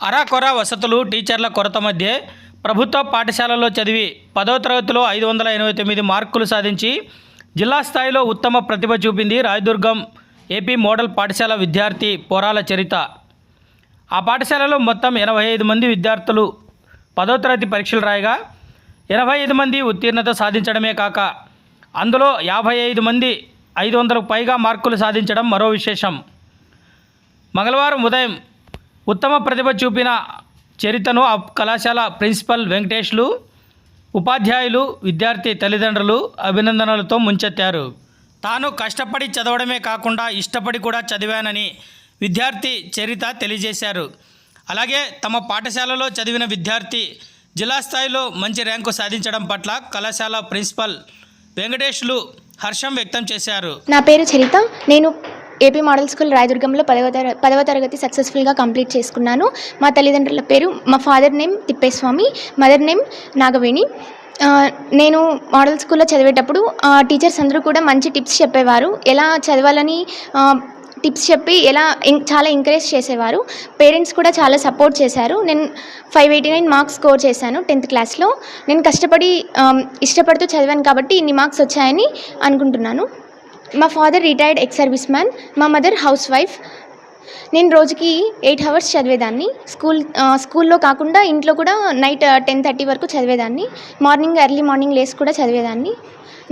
అరాకొర వసతులు టీచర్ల కొరత మధ్య ప్రభుత్వ పాఠశాలలో చదివి పదో తరగతిలో ఐదు వందల ఎనభై తొమ్మిది మార్కులు సాధించి జిల్లా స్థాయిలో ఉత్తమ ప్రతిభ చూపింది రాయదుర్గం ఏపీ మోడల్ పాఠశాల విద్యార్థి పోరాల చరిత. ఆ పాఠశాలలో మొత్తం ఎనభై ఐదు మంది విద్యార్థులు పదో తరగతి పరీక్షలు రాయగా ఎనభై ఐదు మంది ఉత్తీర్ణత సాధించడమే కాక అందులో యాభై ఐదు మంది ఐదు వందలకు పైగా మార్కులు సాధించడం మరో విశేషం. మంగళవారం ఉదయం ఉత్తమ ప్రతిభ చూపిన చరితను ఆ కళాశాల ప్రిన్సిపల్ వెంకటేష్లు ఉపాధ్యాయులు విద్యార్థి తల్లిదండ్రులు అభినందనలతో ముంచెత్తారు. తాను కష్టపడి చదవడమే కాకుండా ఇష్టపడి కూడా చదివానని విద్యార్థి చరిత తెలియజేశారు. అలాగే తమ పాఠశాలలో చదివిన విద్యార్థి జిల్లా స్థాయిలో మంచి ర్యాంకు సాధించడం పట్ల కళాశాల ప్రిన్సిపల్ వెంకటేష్లు హర్షం వ్యక్తం చేశారు. నా పేరు చరిత నేను ఏపీ మోడల్ స్కూల్ రాయదుర్గంలో పదవ తర పదవ తరగతి సక్సెస్ఫుల్గా కంప్లీట్ చేసుకున్నాను. మా తల్లిదండ్రుల పేరు మా father name Thippeswamy mother name Nagaveni. నేను మోడల్ స్కూల్లో చదివేటప్పుడు టీచర్స్ అందరూ కూడా మంచి టిప్స్ చెప్పేవారు. ఎలా చదవాలని టిప్స్ చెప్పి ఎలా చాలా ఎంకరేజ్ చేసేవారు. పేరెంట్స్ కూడా చాలా సపోర్ట్ చేశారు. నేను five eighty nine marks score చేశాను టెన్త్ క్లాస్లో. నేను కష్టపడి ఇష్టపడుతూ చదివాను కాబట్టి ఇన్ని మార్క్స్ వచ్చాయని అనుకుంటున్నాను. మా father retired ex service man మా మదర్ హౌస్ వైఫ్ నేను రోజుకి ఎయిట్ అవర్స్ చదివేదాన్ని. స్కూల్ స్కూల్లో కాకుండా ఇంట్లో కూడా నైట్ టెన్ థర్టీ వరకు చదివేదాన్ని. మార్నింగ్ ఎర్లీ మార్నింగ్ లేసి కూడా చదివేదాన్ని.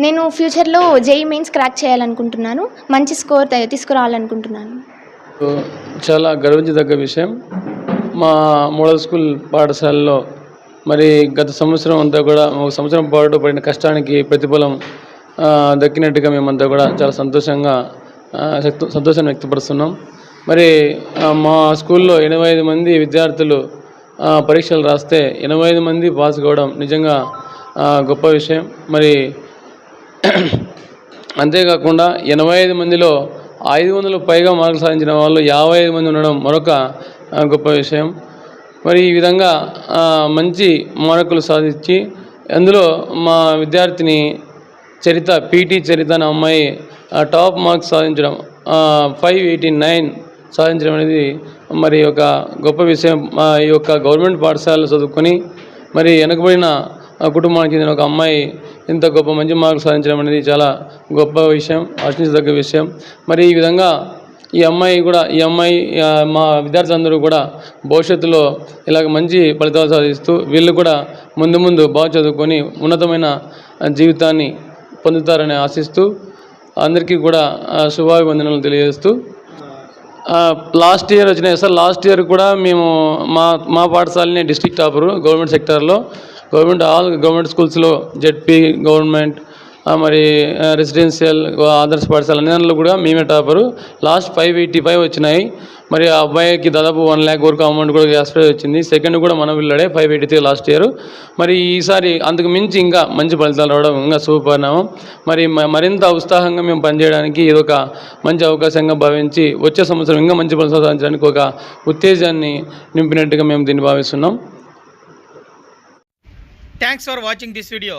నేను ఫ్యూచర్లో జేఈ మెయిన్స్ క్రాక్ చేయాలనుకుంటున్నాను. మంచి స్కోర్ తీసుకురావాలనుకుంటున్నాను. చాలా గర్వించదగ్గ విషయం. మా మోడల్ స్కూల్ పాఠశాలలో మరి గత సంవత్సరం అంతా కూడా ఒక సంవత్సరం పాటు పడిన కష్టానికి ప్రతిఫలం దక్కినట్టుగా మేమంతా కూడా చాలా సంతోషంగా ఆ, సంతోషాన్ని వ్యక్తపరుస్తున్నాం. మరి మా స్కూల్లో ఎనభై ఐదు మంది విద్యార్థులు పరీక్షలు రాస్తే ఎనభై ఐదు మంది పాస్ కావడం నిజంగా గొప్ప విషయం. మరి అంతేకాకుండా ఎనభై ఐదు మందిలో ఐదు వందలు పైగా మార్కులు సాధించిన వాళ్ళు యాభై ఐదు మంది ఉండడం మరొక గొప్ప విషయం. మరి ఈ విధంగా మంచి మార్కులు సాధించి అందులో మా విద్యార్థిని చరిత పీటీ చరిత అనే అమ్మాయి టాప్ మార్క్స్ సాధించడం ఫైవ్ ఎయిటీ నైన్ సాధించడం అనేది మరి ఒక గొప్ప విషయం. మా ఈ యొక్క గవర్నమెంట్ పాఠశాలలో చదువుకొని మరి వెనకబడిన కుటుంబానికి చెందిన ఒక అమ్మాయి ఇంత గొప్ప మంచి మార్కులు సాధించడం అనేది చాలా గొప్ప విషయం ఆశించదగ్గ విషయం. మరి ఈ విధంగా ఈ అమ్మాయి కూడా ఈ అమ్మాయి మా విద్యార్థులందరూ కూడా భవిష్యత్తులో ఇలాగ మంచి ఫలితాలు సాధిస్తూ వీళ్ళు కూడా ముందు ముందు బాగా చదువుకొని ఉన్నతమైన జీవితాన్ని పొందుతారని ఆశిస్తూ అందరికీ కూడా శుభాభివందనలు తెలియజేస్తూ లాస్ట్ ఇయర్ వచ్చినాయి. సార్ లాస్ట్ ఇయర్ కూడా మేము మా మా పాఠశాలని డిస్టిక్ టాపరు గవర్నమెంట్ సెక్టార్లో. గవర్నమెంట్ ఆల్ గవర్నమెంట్ స్కూల్స్లో జెడ్పీ గవర్నమెంట్ మరి రెసిడెన్షియల్ ఆదర్శ పాఠశాల అన్ని దాంట్లో కూడా మేమే topper. Last five eighty five వచ్చినాయి. మరి ఆ అబ్బాయికి దాదాపు వన్ ల్యాక్ వరకు అమౌంట్ కూడా యాస్ప్రైజ్ వచ్చింది. సెకండ్ కూడా మన పిల్లడే five eighty three last year. మరి ఈసారి అంతకు మించి ఇంకా మంచి ఫలితాలు రావడం ఇంకా శుభపరిణామం మరి మరింత ఉత్సాహంగా మేము పనిచేయడానికి ఇది ఒక మంచి అవకాశంగా భావించి వచ్చే సంవత్సరం ఇంకా మంచి ఫలితాలు సాధించడానికి ఒక ఉత్తేజాన్ని నింపినట్టుగా మేము దీన్ని భావిస్తున్నాం. Thanks for watching this video